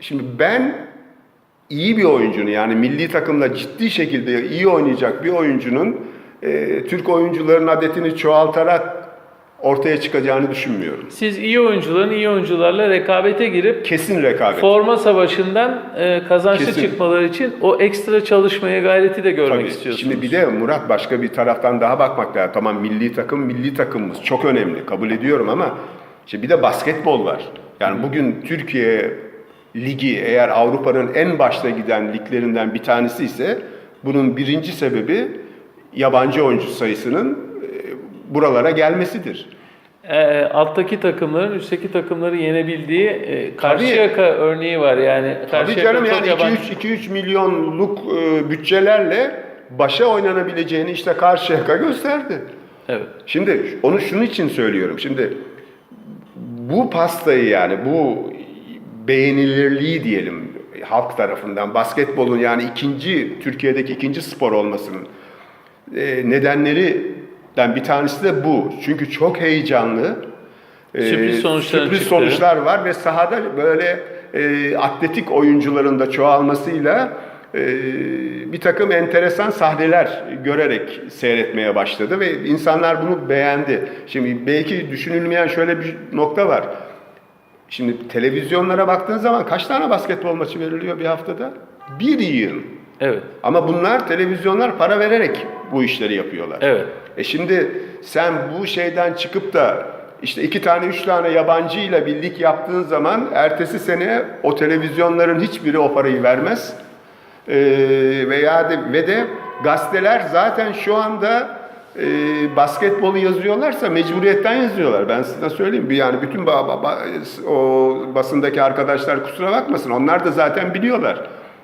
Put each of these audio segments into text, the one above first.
Şimdi ben iyi bir oyuncunun yani milli takımda ciddi şekilde iyi oynayacak bir oyuncunun e, Türk oyuncuların adetini çoğaltarak ortaya çıkacağını düşünmüyorum. Siz iyi oyuncuların iyi oyuncularla rekabete girip Kesin rekabet. forma savaşından e, kazançlı Kesin. çıkmaları için o ekstra çalışmaya gayreti de görmek Tabii. istiyorsunuz. Şimdi bir de Murat başka bir taraftan daha bakmak lazım. Tamam milli takım milli takımımız çok önemli kabul ediyorum ama işte bir de basketbol var. Yani bugün Türkiye ligi eğer Avrupa'nın en başta giden liglerinden bir tanesi ise bunun birinci sebebi yabancı oyuncu sayısının e, buralara gelmesidir. E, alttaki takımların üstteki takımları yenebildiği e, Karşıyaka örneği var yani. Tabii Karşıyaka canım çok yani yabancı- 2-3 milyonluk e, bütçelerle başa oynanabileceğini işte Karşıyaka gösterdi. Evet. Şimdi onu şunun için söylüyorum. Şimdi bu pastayı yani bu beğenilirliği diyelim halk tarafından basketbolun yani ikinci Türkiye'deki ikinci spor olmasının e, nedenlerinden bir tanesi de bu. Çünkü çok heyecanlı. e, Sürpriz sonuçların sürpriz sonuçlar var ve sahada böyle e, atletik oyuncuların da çoğalmasıyla e, bir takım enteresan sahneler görerek seyretmeye başladı ve insanlar bunu beğendi. Şimdi belki düşünülmeyen şöyle bir nokta var. Şimdi televizyonlara baktığın zaman kaç tane basketbol maçı veriliyor bir haftada? Bir yıl. Evet. Ama bunlar televizyonlar para vererek bu işleri yapıyorlar. Evet. E şimdi sen bu şeyden çıkıp da işte iki tane üç tane yabancı ile birlik yaptığın zaman ertesi sene o televizyonların hiçbiri o parayı vermez. Ee, veya de, ve de gazeteler zaten şu anda e, basketbolu yazıyorlarsa mecburiyetten yazıyorlar. Ben size söyleyeyim. Yani bütün ba- ba- o basındaki arkadaşlar kusura bakmasın. Onlar da zaten biliyorlar.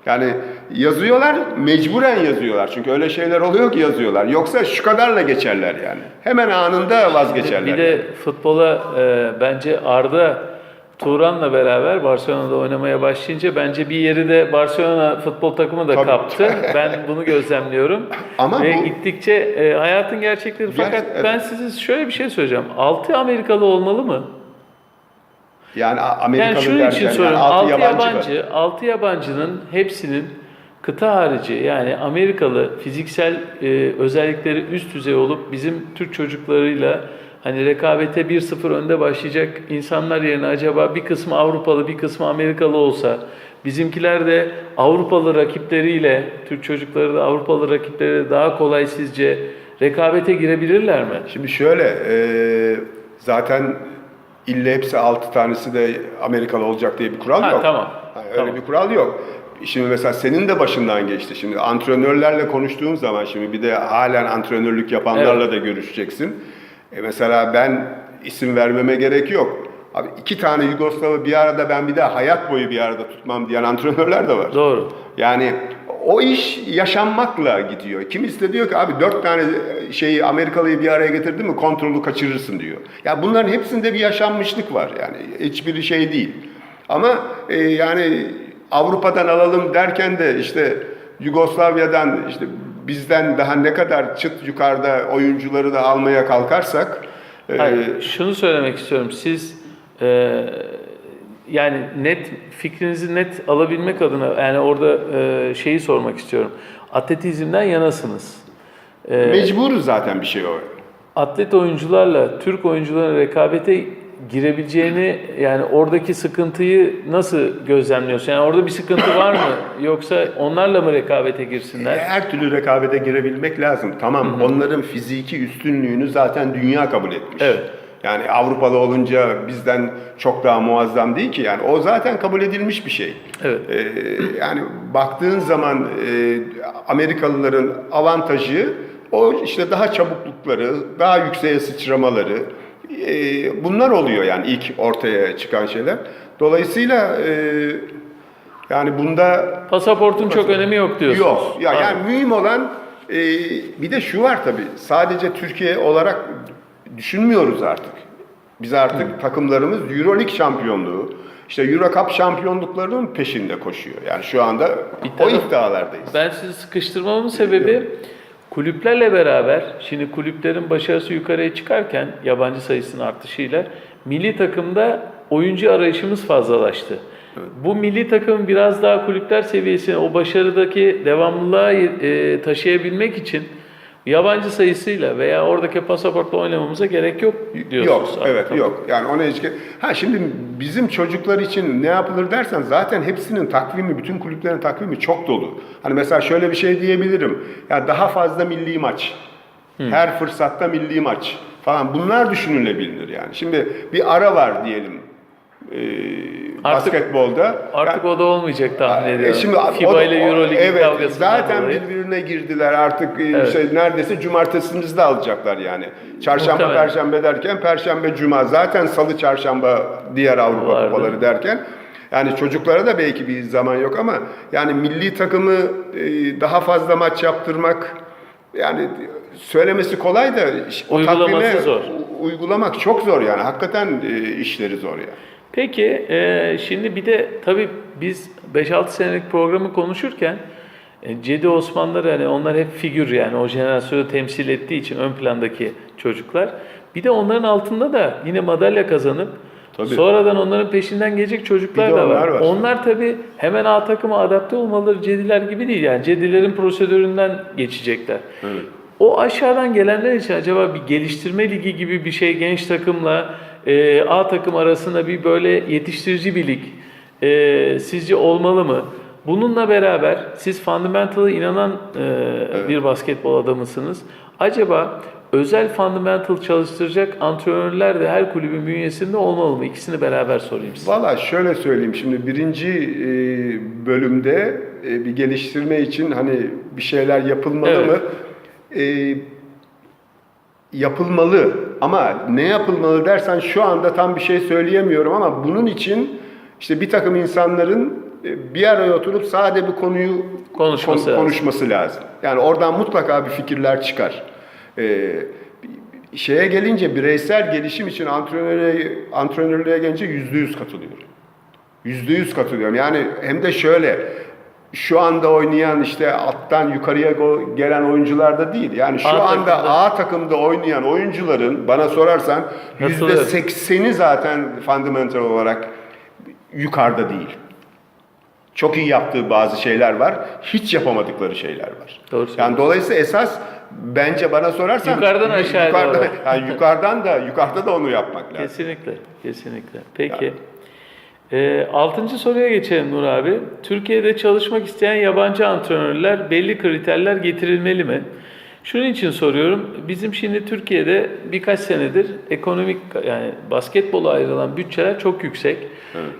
Yani yazıyorlar, mecburen yazıyorlar. Çünkü öyle şeyler oluyor ki yazıyorlar. Yoksa şu kadarla geçerler yani. Hemen anında vazgeçerler. Bir de futbola e, bence Arda Turan'la beraber Barcelona'da oynamaya başlayınca bence bir yeri de Barcelona futbol takımı da Tabii. kaptı. Ben bunu gözlemliyorum. Ama Ve bu- gittikçe e, hayatın gerçekleri. Ger- Fakat evet. ben size şöyle bir şey söyleyeceğim. 6 Amerikalı olmalı mı? Yani Amerikalı Yani şunun derken için yani soruyorum. altı 6 yabancı, yabancı, var. 6 yabancının hepsinin kıta harici yani Amerikalı fiziksel e, özellikleri üst düzey olup bizim Türk çocuklarıyla hani rekabete 1-0 önde başlayacak insanlar yerine acaba bir kısmı Avrupalı bir kısmı Amerikalı olsa bizimkiler de Avrupalı rakipleriyle Türk çocukları da Avrupalı rakipleriyle daha kolay sizce rekabete girebilirler mi? Şimdi şöyle, e, zaten ille hepsi altı tanesi de Amerikalı olacak diye bir kural Ha, yok. tamam. Ha, öyle Tamam. bir kural yok. Şimdi mesela senin de başından geçti. Şimdi antrenörlerle konuştuğum zaman şimdi bir de halen antrenörlük yapanlarla da görüşeceksin. E mesela ben isim vermeme gerek yok. Abi iki tane Yugoslav'ı bir arada ben bir daha hayat boyu bir arada tutmam diyen antrenörler de var. Doğru. Yani o iş yaşanmakla gidiyor. Kimisi de diyor ki abi dört tane şeyi Amerikalıyı bir araya getirdin mi kontrolü kaçırırsın diyor. Ya bunların hepsinde bir yaşanmışlık var yani hiçbiri şey değil. Ama e, yani Avrupa'dan alalım derken de işte Yugoslavya'dan işte bizden daha ne kadar çıt yukarıda oyuncuları da almaya kalkarsak e, Hayır, şunu söylemek istiyorum. Siz e, yani net fikrinizi net alabilmek adına yani orada e, şeyi sormak istiyorum. Atletizmden yanasınız. E, mecburuz zaten bir şey o. atlet oyuncularla Türk oyuncuların rekabete girebileceğini yani oradaki sıkıntıyı nasıl gözlemliyorsun? Yani orada bir sıkıntı var mı? Yoksa onlarla mı rekabete girsinler? Her türlü rekabete girebilmek lazım. Tamam onların fiziki üstünlüğünü zaten dünya kabul etmiş. Evet. Yani Avrupalı olunca bizden çok daha muazzam değil ki. Yani o zaten kabul edilmiş bir şey. Evet. Ee, yani baktığın zaman e, Amerikalıların avantajı o işte daha çabuklukları, daha yükseğe sıçramaları. E, bunlar oluyor yani ilk ortaya çıkan şeyler. Dolayısıyla e, yani bunda Pasaportun çok önemi yok diyorsunuz. Yok. Ya yani mühim olan e, bir de şu var tabii. Sadece Türkiye olarak düşünmüyoruz artık. Biz artık takımlarımız EuroLeague şampiyonluğu, işte Euro Cup şampiyonluklarının peşinde koşuyor. Yani şu anda Bir o iddialardayız. Ben sizi sıkıştırmamın sebebi kulüplerle beraber şimdi kulüplerin başarısı yukarıya çıkarken yabancı sayısının artışıyla milli takımda oyuncu arayışımız fazlalaştı. Bu milli takım biraz daha kulüpler seviyesine o başarıdaki devamlılığa e, taşıyabilmek için yabancı sayısıyla veya oradaki pasaportla oynamamıza gerek yok diyorsunuz. Yok, evet yok. Yani ona hiç... Ha şimdi bizim çocuklar için ne yapılır dersen zaten hepsinin takvimi, bütün kulüplerin takvimi çok dolu. Hani mesela şöyle bir şey diyebilirim. Ya daha fazla milli maç. Her fırsatta milli maç falan. Bunlar düşünülebilir yani. Şimdi bir ara var diyelim. Ee, Artık- basketbolda. Artık o da olmayacak tahmin E, ediyorum. Şimdi o- FIBA o- ile Euroleague evet, kavgasından zaten dolayı. birbirine girdiler artık e, Evet. şey, neredeyse cumartesimizi de alacaklar yani. Çarşamba Muhtemelen. perşembe derken perşembe cuma zaten salı çarşamba diğer Avrupa Vardı. kupaları derken yani çocuklara da belki bir zaman yok ama yani milli takımı e, daha fazla maç yaptırmak yani söylemesi kolay da o Uygulaması takvime zor. Uygulamak çok zor yani. Hakikaten e, işleri zor yani. Peki e, şimdi bir de tabii biz 5-6 senelik programı konuşurken e, Cedi Osmanlılar yani onlar hep figür yani o jenerasyonu temsil ettiği için ön plandaki çocuklar. Bir de onların altında da yine madalya kazanıp Tabii. sonradan onların peşinden gelecek çocuklar da var. onlar var. Onlar tabii hemen A takıma adapte olmaları Cediler gibi değil yani Cedilerin prosedüründen geçecekler. Evet. O aşağıdan gelenler için acaba bir geliştirme ligi gibi bir şey genç takımla e, A takım arasında bir böyle yetiştirici bir lig e, sizce olmalı mı? Bununla beraber siz fundamental'a inanan e, bir basketbol adamısınız. Acaba özel fundamental çalıştıracak antrenörler de her kulübün bünyesinde olmalı mı? İkisini beraber sorayım size. Valla şöyle söyleyeyim şimdi birinci e, bölümde e, bir geliştirme için hani bir şeyler yapılmalı Evet. mı? E, yapılmalı ama ne yapılmalı dersen şu anda tam bir şey söyleyemiyorum ama bunun için işte bir takım insanların e, bir araya oturup sade bir konuyu Konuşması lazım. konuşması lazım. Yani oradan mutlaka bir fikirler çıkar. E, şeye gelince bireysel gelişim için antrenöre, antrenörlüğe gelince yüzde yüz katılıyorum. Yüzde yüz katılıyorum. Yani hem de şöyle şu anda oynayan işte alttan yukarıya gelen oyuncular da değil. Yani şu A anda takımda. A takımda oynayan oyuncuların bana sorarsan yüzde sekseni zaten fundamental olarak yukarıda değil. Çok iyi yaptığı bazı şeyler var. Hiç yapamadıkları şeyler var. Doğru yani dolayısıyla esas bence bana sorarsan Yukarıdan aşağıya yukarıdan, doğru. yani yukarıdan da yukarıda da onu yapmak lazım. Kesinlikle, kesinlikle. Peki. Ee, altıncı soruya geçelim Nur abi. Türkiye'de çalışmak isteyen yabancı antrenörler belli kriterler getirilmeli mi? Şunun için soruyorum. Bizim şimdi Türkiye'de birkaç senedir ekonomik yani basketbola ayrılan bütçeler çok yüksek.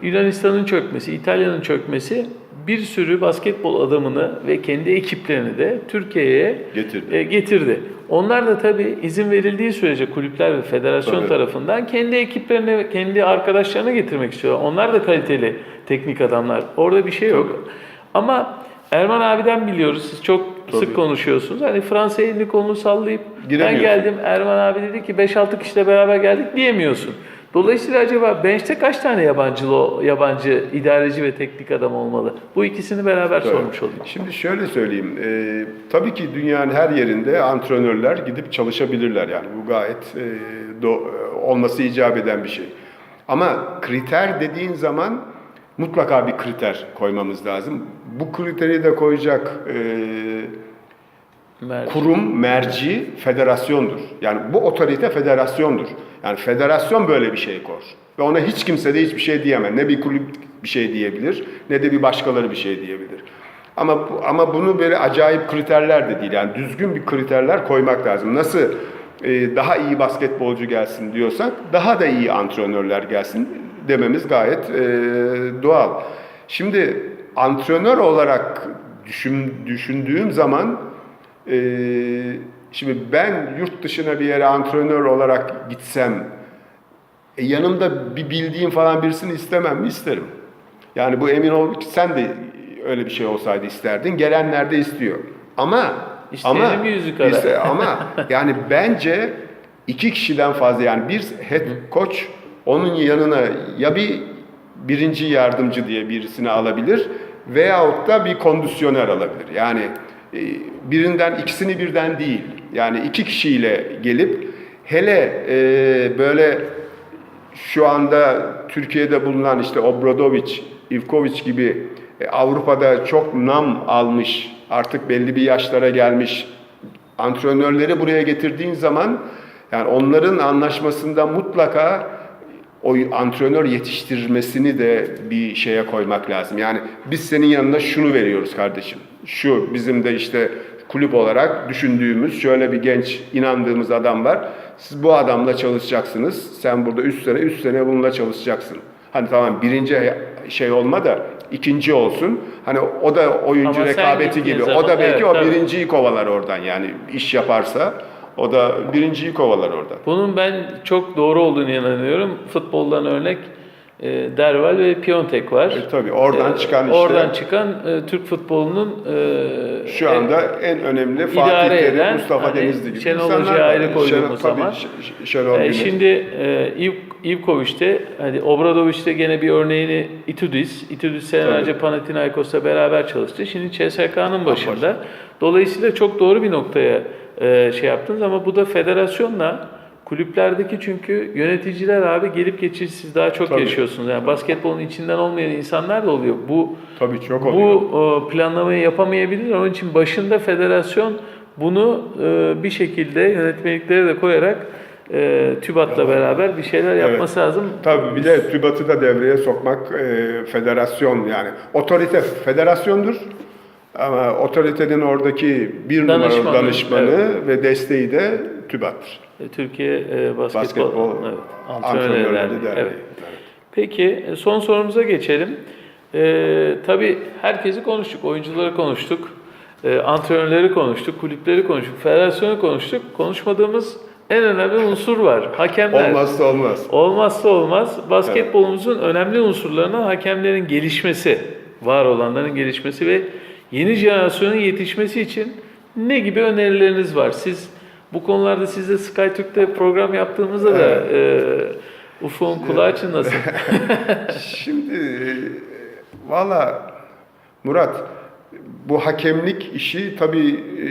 Yunanistan'ın çökmesi, İtalya'nın çökmesi bir sürü basketbol adamını ve kendi ekiplerini de Türkiye'ye Getirdi. e, getirdi. Onlar da tabii izin verildiği sürece kulüpler ve federasyon Tabii. tarafından kendi ekiplerini, kendi arkadaşlarını getirmek istiyorlar. Onlar da kaliteli teknik adamlar. Orada bir şey yok. Ama Erman abiden biliyoruz. Siz çok Tabii. sık konuşuyorsunuz. Hani Fransa'ya elini kolunu sallayıp ben geldim Erman abi dedi ki 5-6 kişiyle beraber geldik diyemiyorsun. Dolayısıyla acaba bench'te kaç tane yabancı yabancı idareci ve teknik adam olmalı? Bu ikisini beraber Evet. sormuş olayım. Şimdi şöyle söyleyeyim. e, tabii ki dünyanın her yerinde antrenörler gidip çalışabilirler. Yani bu gayet e, do- e, olması icap eden bir şey. Ama kriter dediğin zaman mutlaka bir kriter koymamız lazım. Bu kriteri de koyacak e, Mer- kurum, merci, federasyondur. Yani bu otorite federasyondur. Yani federasyon böyle bir şey kor. Ve ona hiç kimse de hiçbir şey diyemez. Ne bir kulüp bir şey diyebilir, ne de bir başkaları bir şey diyebilir. Ama ama bunu böyle acayip kriterler de değil. Yani düzgün bir kriterler koymak lazım. Nasıl e, daha iyi basketbolcu gelsin diyorsak, daha da iyi antrenörler gelsin dememiz gayet e, doğal. Şimdi antrenör olarak düşün, düşündüğüm zaman ee, şimdi ben yurt dışına bir yere antrenör olarak gitsem e, yanımda bir bildiğim falan birisini istemem mi? İsterim. Yani bu emin ol sen de öyle bir şey olsaydı isterdin. Gelenler de istiyor. Ama İsteyelim ama yüzü iste- ama yani bence iki kişiden fazla yani bir head coach onun yanına ya bir birinci yardımcı diye birisini alabilir veyahut da bir kondisyoner alabilir. Yani e, birinden ikisini birden değil. Yani iki kişiyle gelip hele e, böyle şu anda Türkiye'de bulunan işte Obradovic, Ivkovic gibi e, Avrupa'da çok nam almış, artık belli bir yaşlara gelmiş antrenörleri buraya getirdiğin zaman yani onların anlaşmasında mutlaka o antrenör yetiştirmesini de bir şeye koymak lazım. Yani biz senin yanına şunu veriyoruz kardeşim. Şu bizim de işte kulüp olarak düşündüğümüz şöyle bir genç inandığımız adam var. Siz bu adamla çalışacaksınız. Sen burada 3 sene 3 sene bununla çalışacaksın. Hani tamam birinci şey olma da ikinci olsun. Hani o da oyuncu Ama rekabeti gibi. zaman- o da belki evet, o tabii. birinciyi kovalar oradan yani iş yaparsa. O da birinciyi kovalar oradan. Bunun ben çok doğru olduğunu inanıyorum. Futboldan örnek e, Derval ve Piontek var. E, tabii, oradan E, çıkan işte- Oradan çıkan e, Türk futbolunun e, Şu anda en önemli idare Fatih Terim, Mustafa hani Denizli gibi Şenol ayrı koyduğumuz Şenol- tabii, zaman, Ş- Şenol E, şimdi e, İv, Ivkovic'te, hani Obradovic'te gene bir örneğini Itudis. Itudis senelerce Panathinaikos'la beraber çalıştı. Şimdi CSK'nın başında. Dolayısıyla çok doğru bir noktaya e, şey yaptınız ama bu da federasyonla kulüplerdeki çünkü yöneticiler abi gelip geçici siz daha çok Tabii. yaşıyorsunuz. Yani basketbolun içinden olmayan insanlar da oluyor. Bu Tabii çok oluyor. bu e, planlamayı yapamayabilir. Onun için başında federasyon bunu e, bir şekilde yönetmeliklere de koyarak e, TÜBAT'la beraber bir şeyler yapması lazım. Tabii bir de TÜBAT'ı da devreye sokmak e, federasyon yani. Otorite federasyondur. Ama otoritenin oradaki bir Danışmanı, numaralı danışmanı ve desteği de TÜBAT'tır. E, Türkiye e, Basketbol, Basketbol evet, Antrenörler Antrenörleri Derneği, Derneği. evet. Peki e, son sorumuza geçelim. Ee, tabii herkesi konuştuk, oyuncuları konuştuk, e, antrenörleri konuştuk, kulüpleri konuştuk, federasyonu konuştuk. Konuşmadığımız en önemli unsur var, hakemler. Olmazsa olmaz. Olmazsa olmaz basketbolumuzun önemli unsurlarından hakemlerin gelişmesi, var olanların gelişmesi ve yeni jenerasyonun yetişmesi için ne gibi önerileriniz var? Siz bu konularda sizle SkyTürk'te program yaptığımızda da e, Ufuk'un kulağı çınlasın. Şimdi e, valla Murat bu hakemlik işi tabii e,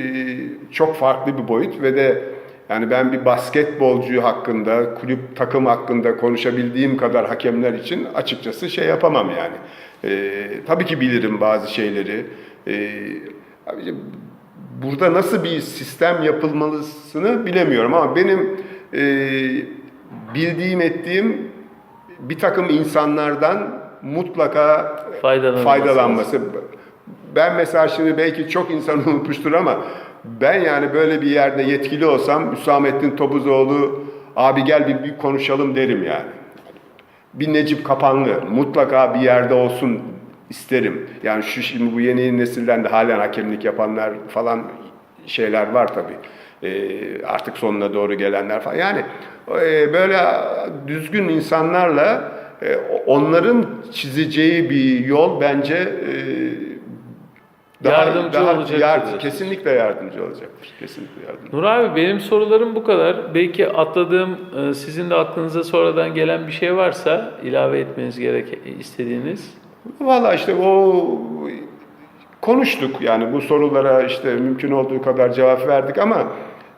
çok farklı bir boyut ve de yani ben bir basketbolcu hakkında, kulüp takım hakkında konuşabildiğim kadar hakemler için açıkçası şey yapamam yani. E, tabii ki bilirim bazı şeyleri. E, abicim, burada nasıl bir sistem yapılmalısını bilemiyorum ama benim e, bildiğim ettiğim bir takım insanlardan mutlaka Faydalanılması faydalanması. Ben mesela şimdi belki çok insan unutmuştur ama ben yani böyle bir yerde yetkili olsam Hüsamettin Topuzoğlu abi gel bir, bir konuşalım derim yani. Bir Necip Kapanlı mutlaka bir yerde olsun isterim. Yani şu şimdi bu yeni nesilden de halen hakemlik yapanlar falan şeyler var tabii. Ee, artık sonuna doğru gelenler falan. Yani e, böyle düzgün insanlarla e, onların çizeceği bir yol bence e, Yardımcı olacaktır yard- diyorsun. kesinlikle yardımcı olacaktır. Kesinlikle yardımcı. Nur abi benim sorularım bu kadar. Belki atladığım, e, sizin de aklınıza sonradan gelen bir şey varsa ilave etmeniz gerek istediğiniz. Valla işte o konuştuk yani bu sorulara işte mümkün olduğu kadar cevap verdik ama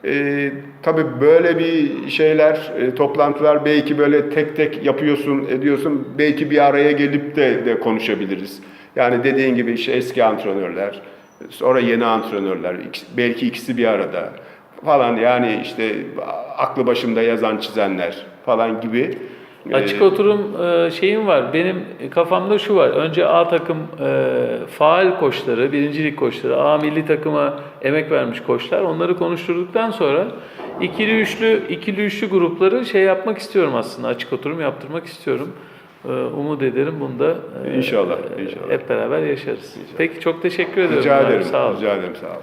e, tabii böyle bir şeyler, e, toplantılar belki böyle tek tek yapıyorsun, ediyorsun. Belki bir araya gelip de, de konuşabiliriz. Yani dediğin gibi işte eski antrenörler, sonra yeni antrenörler, belki ikisi bir arada falan yani işte aklı başında yazan çizenler falan gibi. Açık E, oturum e, şeyim var. Benim kafamda şu var. Önce A takım e, faal koçları, birincilik koçları, A milli takıma emek vermiş koçlar. Onları konuşturduktan sonra ikili üçlü ikili üçlü grupları şey yapmak istiyorum aslında. Açık oturum yaptırmak istiyorum. E, umut ederim bunu da İnşallah, inşallah. hep beraber yaşarız. Peki çok teşekkür ediyorum. Rica ederim. Sağ olun. Rica ederim. Sağ olun.